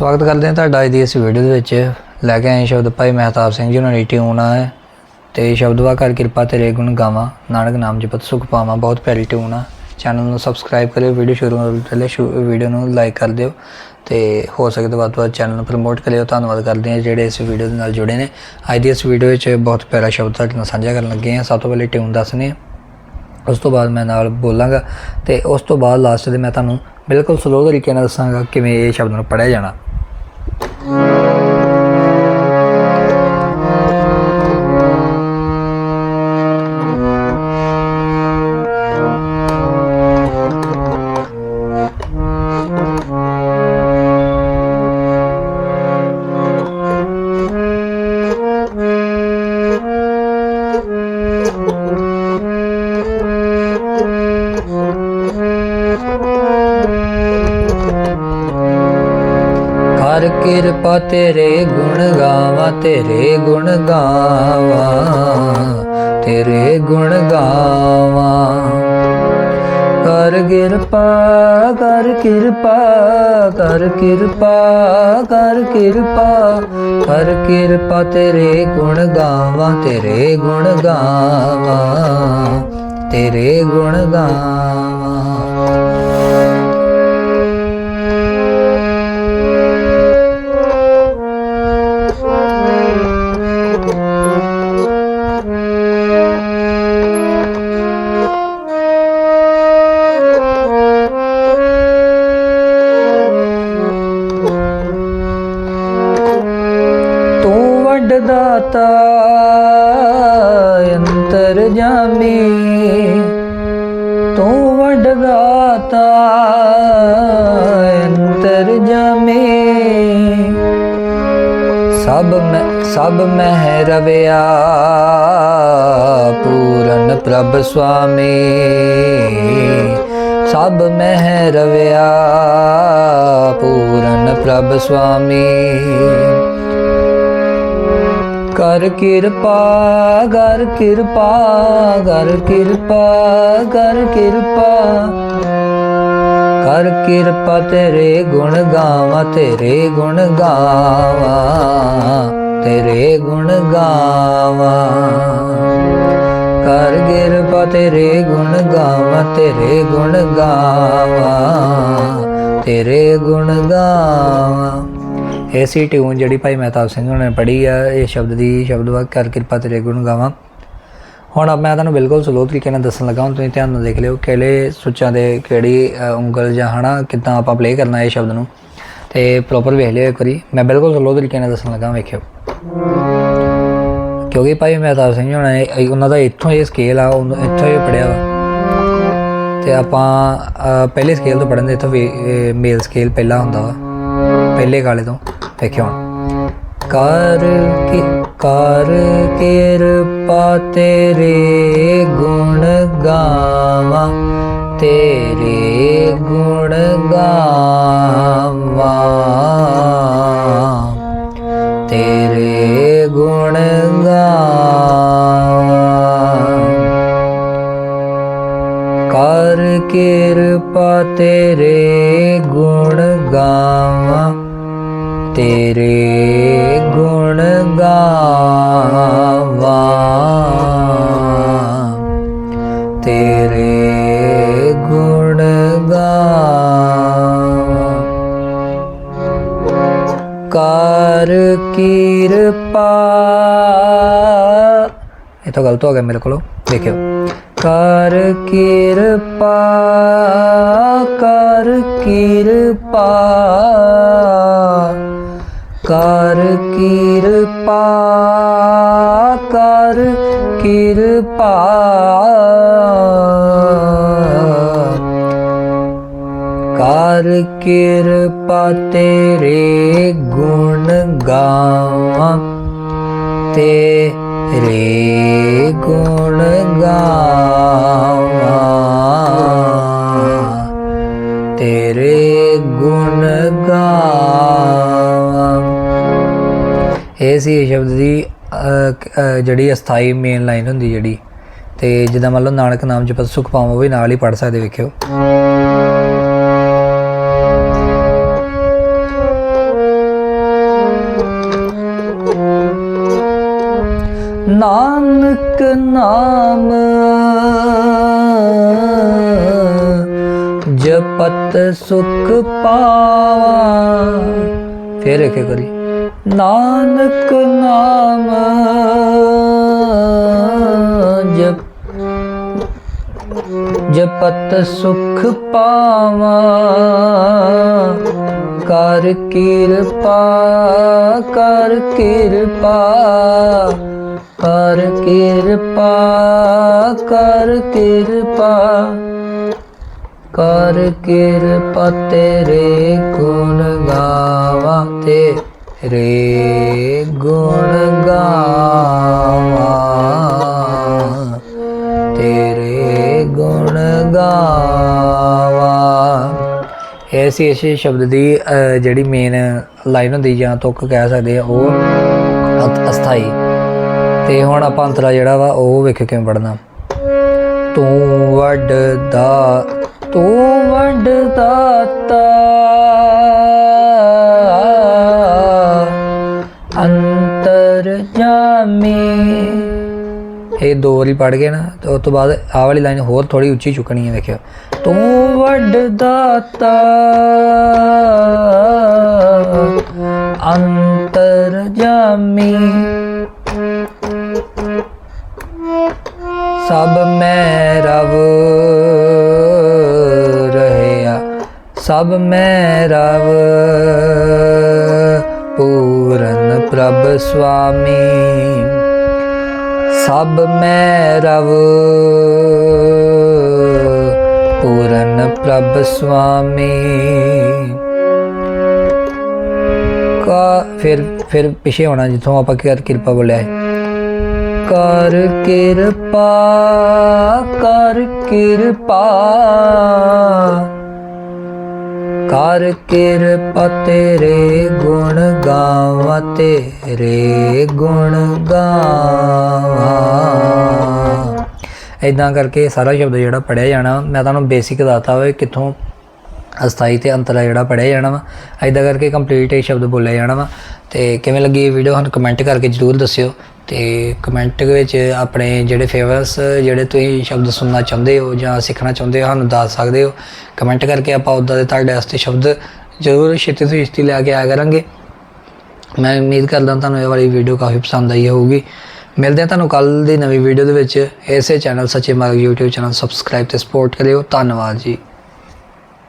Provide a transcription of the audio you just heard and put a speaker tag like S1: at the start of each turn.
S1: ਸਵਾਗਤ ਕਰਦੇ ਹਾਂ ਤੁਹਾਡਾ ਅੱਜ ਦੀ ਇਸ ਵੀਡੀਓ ਦੇ ਵਿੱਚ। ਲੈ ਕੇ ਆਏ ਸ਼ਬਦ ਭਾਈ ਮਹਿਤਾਬ ਸਿੰਘ ਜੀ, ਉਹਨਾਂ ਦੀ ਟਿਊਨ ਆ। ਹੈ ਤੇ ਸ਼ਬਦ ਵਾ ਕਰ ਕਿਰਪਾ ਤੇਰੇ ਗੁਣ ਗਾਵਾਂ। ਨਾਨਕ ਨਾਮ ਜਪਤ ਸੁਖ ਪਾਵਾਂ। ਬਹੁਤ ਪਿਆਰੀ ਟਿਊਨ ਆ। ਚੈਨਲ ਨੂੰ ਸਬਸਕ੍ਰਾਈਬ ਕਰਿਓ ਵੀਡੀਓ ਸ਼ੁਰੂ ਹੋਣ ਤੋਂ ਪਹਿਲੇ ਵੀਡੀਓ ਨੂੰ ਲਾਈਕ ਕਰ ਦਿਓ। ਤੇ ਹੋ ਸਕੇ ਤਾਂ ਵੱਧ ਤੋਂ ਵੱਧ ਚੈਨਲ ਨੂੰ ਪ੍ਰਮੋਟ ਕਰਿਓ। ਧੰਨਵਾਦ ਕਰਦੇ ਹਾਂ ਜਿਹੜੇ ਇਸ ਵੀਡੀਓ ਦੇ ਨਾਲ ਜੁੜੇ ਨੇ। ਅੱਜ ਦੀ ਇਸ ਵੀਡੀਓ ਵਿੱਚ ਬਹੁਤ ਪਿਆਰਾ ਸ਼ਬਦ ਤੁਹਾਡੇ ਨਾਲ ਸਾਂਝਾ ਕਰਨ ਲੱਗੇ ਹਾਂ। ਸਭ ਤੋਂ ਪਹਿਲੇ ਟਿਊਨ ਦੱਸਣੀ ਹੈ। ਉਸ ਤੋਂ ਬਾਅਦ ਮੈਂ ਨਾਲ ਬੋਲਾਂਗਾ। ਤੇ ਉਸ ਤੋਂ ਬਾਅਦ ਲਾਸਟ ਦੇ ਮੈਂ ਤੁਹਾਨੂੰ ਬਿਲਕੁਲ ਸਲੋ ਤਰੀਕੇ ਨਾਲ ਦੱਸਾਂਗਾ ਕਿਵੇਂ ਇਹ ਸ਼ਬਦ ਨੂੰ ਪੜ੍ਹਿਆ ਜਾਣਾ। ਕਰ ਕਿਰਪਾ ਤੇਰੇ ਗੁਣ ਗਾਵਾਂ, ਤੇਰੇ ਗੁਣ ਗਾਵਾਂ, ਤੇਰੇ ਗੁਣ ਗਾਵਾਂ। ਕਰ ਕਿਰਪਾ ਕਰ ਕਿਰਪਾ ਕਰ ਕਿਰਪਾ ਕਰ ਕਿਰਪਾ ਕਰ ਕਿਰਪਾ ਤੇਰੇ ਗੁਣ ਗਾਵਾਂ, ਤੇਰੇ ਗੁਣ ਗਾਵਾਂ, ਤੇਰੇ ਗੁਣ ਗਾਵਾਂ। ਦਾਤਾ ਅੰਤਰ ਜਾਮੀ, ਤੂੰ ਵੱਡ ਦਾਤਾ ਅੰਤਰ ਜਾਮੀ। ਸਭ ਮੈਂ, ਸਭ ਮਹਿ ਰਵਿਆ, ਪੂਰਨ ਪ੍ਰਭ ਸੁਆਮੀ। ਸਭ ਮਹਿ ਰਵਿਆ, ਪੂਰਨ ਪ੍ਰਭ ਸੁਆਮੀ। ਕਰ ਕਿਰਪਾ ਕਰ ਕਿਰਪਾ ਕਰ ਕਿਰਪਾ ਕਰ ਕਿਰਪਾ। ਕਰ ਕਿਰਪਾ ਤੇਰੇ ਗੁਣ ਗਾਵਾਂ, ਤੇਰੇ ਗੁਣ ਗਾਵਾਂ, ਤੇਰੇ ਗੁਣ ਗਾਵਾਂ। ਕਰ ਕਿਰਪਾ ਤੇਰੇ ਗੁਣ ਗਾਵਾਂ, ਤੇਰੇ ਗੁਣ ਗਾਵਾਂ, ਤੇਰੇ ਗੁਣ ਗਾਵਾਂ। ਐਸੀ ਟਿਊਨ ਜਿਹੜੀ ਭਾਈ ਮਹਿਤਾਬ ਸਿੰਘ ਹੋਣਾ ਨੇ ਪੜ੍ਹੀ ਆ, ਇਹ ਸ਼ਬਦ ਦੀ ਸ਼ਬਦ ਵਾ ਕਰ ਕਿਰਪਾ ਤੇਰੇ ਗੁਣ ਗਾਵਾਂ। ਹੁਣ ਮੈਂ ਤੁਹਾਨੂੰ ਬਿਲਕੁਲ ਸਲੋ ਤਰੀਕੇ ਨਾਲ ਦੱਸਣ ਲੱਗਾ ਹਾਂ ਤੁਸੀਂ ਧਿਆਨ ਨਾਲ ਦੇਖ ਲਿਓ ਕਿਹੜੇ ਸੁੱਚਾਂ ਦੇ ਕਿਹੜੀ ਉਂਗਲ ਜਾਂ ਹਨਾ, ਕਿੱਦਾਂ ਆਪਾਂ ਪਲੇ ਕਰਨਾ ਇਹ ਸ਼ਬਦ ਨੂੰ। ਤੇ ਪ੍ਰੋਪਰ ਵੇਖ ਲਿਓ ਇੱਕ ਵਾਰੀ। ਮੈਂ ਬਿਲਕੁਲ ਸਲੋ ਤਰੀਕੇ ਨਾਲ ਦੱਸਣ ਲੱਗਾ, ਵੇਖਿਓ। ਕਿਉਂਕਿ ਭਾਈ ਮਹਿਤਾਬ ਸਿੰਘ ਹੋਣਾ ਨੇ ਉਹਨਾਂ ਦਾ ਇੱਥੋਂ ਇਹ ਸਕੇਲ ਆ ਉਹਨੂੰ ਇੱਥੋਂ ਇਹ ਪੜਿਆ ਵਾ। ਤੇ ਆਪਾਂ ਪਹਿਲੇ ਸਕੇਲ ਤੋਂ ਪੜਨ ਦੇ ਇੱਥੋਂ ਮੇਲ ਸਕੇਲ ਪਹਿਲਾ ਹੁੰਦਾ ਵਾ, ਪਹਿਲੇ ਗਾਲੇ ਤੋਂ। ਵੇਖਿਓ ਹੁਣ ਕਰ ਕੀ ਕਰ ਕਿਰਪਾ ਤੇਰੇ ਗੁਣ ਗਾਵਾਂ ਤੇਰੇ ਗੁਣ ਗਾਵਾਂ ਤੇਰੇ ਗੁਣ ਗਾਵਾਂ ਕਰ ਕਿਰਪਾ ਤੇਰੇ ਗੁਣ ਗਾਵਾਂ ਤੇਰੇ ਗੁਣ ਗਾਵਾਂ। ਤੇਰੇ ਗੁਣ ਗਾਵਾਂ। ਕਰ ਕਿਰਪਾ। ਇਹ ਤਾਂ ਗਲਤ ਹੋ ਗਿਆ ਮੇਰੇ ਕੋਲੋਂ। ਦੇਖਿਓ। ਕਰ ਕਿਰਪਾ ਕਰ ਕਿਰਪਾ। ਕਰ ਕਿਰਪਾ ਕਰ ਕਿਰਪਾ। ਕਰ ਕਿਰਪਾ ਤੇਰੇ ਗੁਣ ਗਾਵਾਂ ਤੇਰੇ ਗੁਣ ਗਾਵਾਂ। ਤੇਰੇ ਗੁਣ ਇਹ ਸੀ ਇਹ ਸ਼ਬਦ ਦੀ ਜਿਹੜੀ ਅਸਥਾਈ ਮੇਨ ਲਾਈਨ ਹੁੰਦੀ ਜਿਹੜੀ, ਤੇ ਜਿੱਦਾਂ ਮੰਨ ਲਓ ਨਾਨਕ ਨਾਮ ਜਪਤ ਸੁਖ ਪਾਵਾਂ ਉਹ ਵੀ ਨਾਲ ਹੀ ਪੜ ਸਕਦੇ ਵੇਖਿਓ। ਨਾਨਕ ਨਾਮ ਜਪਤ ਸੁਖ ਪਾਵਾ। ਫੇਰ ਇੱਕ ਕਰੀ ਨਾਨਕ ਨਾਮ ਜਪ, ਜਪਤ ਸੁਖ ਪਾਵਾ, ਕਰ ਕਿਰਪਾ ਕਰ ਕਿਰਪਾ ਕਰ ਕਿਰਪਾ ਕਰ ਕਿਰਪਾ ਕਰ ਕਿਰਪਾ ਤੇਰੇ ਗੁਣ ਗਾਵਾ ਰੇ ਗੁਣ ਗਾਵਾ। ਤੇਰੇ ਗੁਣ ਗਾਵਾ। ਐਸੀ ਐਸੀ ਸ਼ਬਦ ਦੀ ਜਿਹੜੀ ਮੇਨ ਲਾਈਨ ਹੁੰਦੀ ਜਾਂ ਤੁਕ ਕਹਿ ਸਕਦੇ ਆ, ਉਹ ਅਸਥਾਈ। ਤੇ ਹੁਣ ਆਪਾਂ ਅੰਤਰਾ ਜਿਹੜਾ ਵਾ, ਉਹ ਵੇਖ ਕਿਵੇਂ ਪੜਨਾ ਤੂੰ ਵੱਡਦਾ, ਤੂੰ ਵੱਡਦਾਤਾ ਇਹ ਦੋ ਵਾਰੀ ਪੜ ਗਏ ਨਾ, ਤੇ ਉਸ ਤੋਂ ਬਾਅਦ ਆਹ ਵਾਲੀ ਲਾਈਨ ਹੋਰ ਥੋੜੀ ਉੱਚੀ ਚੁੱਕਣੀ ਹੈ ਵੇਖਿਓ। ਤੂੰ ਵੱਡਦਾਤਾ ਅੰਤਰ ਜਾਮੀ ਸਭ ਮੈਂ ਰਵ ਰਹਿਆ, ਸਭ ਮੈਂ ਰਵ ਪੂਰਨ ਪ੍ਰਭ ਸੁਆਮੀ ਸਭ ਮੈਂ ਰਵ। ਪੂਰਨ ਪ੍ਰਭ ਸੁਆਮੀ। ਕਾ, ਫਿਰ ਫਿਰ ਪਿਛੇ ਹੋਣਾ ਜਿੱਥੋਂ ਆਪਾਂ ਕਰ ਕਿਰਪਾ ਬੋਲਿਆ ਹੈ। ਕਰ ਕਿਰਪਾ ਕਰ ਕਿਰਪਾ। ਕਰ ਕਿਰਪਾ ਤੇਰੇ ਗੁਣ ਗਾਵਾਂ, ਤੇਰੇ ਗੁਣ ਗਾਵਾਂ। ਇਦਾਂ ਕਰਕੇ ਸਾਰਾ ਸ਼ਬਦ ਜਿਹੜਾ ਪੜਿਆ ਜਾਣਾ, ਮੈਂ ਤੁਹਾਨੂੰ ਬੇਸਿਕ ਦੱਸਤਾ ਵਾ ਕਿੱਥੋਂ ਅਸਥਾਈ ਤੇ ਅੰਤਰਾ ਜਿਹੜਾ ਪੜਿਆ ਜਾਣਾ ਵਾ। ਐਦਾਂ ਕਰਕੇ ਕੰਪਲੀਟ ਇਹ ਸ਼ਬਦ ਬੋਲਿਆ ਜਾਣਾ ਵਾ। ਤੇ ਕਿਵੇਂ ਲੱਗੀ ਇਹ ਵੀਡੀਓ ਸਾਨੂੰ ਕਮੈਂਟ ਕਰਕੇ ਜਰੂਰ ਦੱਸਿਓ। ਤੇ ਕਮੈਂਟ ਵਿੱਚ ਆਪਣੇ ਜਿਹੜੇ ਫੇਵਰਸ ਜਿਹੜੇ ਤੁਸੀਂ ਸ਼ਬਦ ਸੁਣਨਾ ਚਾਹੁੰਦੇ ਹੋ ਜਾਂ ਸਿੱਖਣਾ ਚਾਹੁੰਦੇ ਹੋ, ਸਾਨੂੰ ਦੱਸ ਸਕਦੇ ਹੋ। ਕਮੈਂਟ ਕਰਕੇ ਆਪਾਂ ਉਦਾਂ ਦੇ ਤੁਹਾਡੇ ਵਾਸਤੇ ਸ਼ਬਦ ਜ਼ਰੂਰ ਛੇਤੀ ਤੋਂ ਛੇਤੀ ਲੈ ਕੇ ਆਇਆ ਕਰਾਂਗੇ। ਮੈਂ ਉਮੀਦ ਕਰਦਾ ਤੁਹਾਨੂੰ ਇਹ ਵਾਲੀ ਵੀਡੀਓ ਕਾਫੀ ਪਸੰਦ ਆਈ ਹੋਊਗੀ। ਮਿਲਦੇ ਹਾਂ ਤੁਹਾਨੂੰ ਕੱਲ ਦੀ ਨਵੀਂ ਵੀਡੀਓ ਦੇ ਵਿੱਚ। ਇਸੇ channel Sache Marg YouTube channel subscribe ਤੇ ਸਪੋਰਟ ਕਰਿਓ। ਧੰਨਵਾਦ ਜੀ।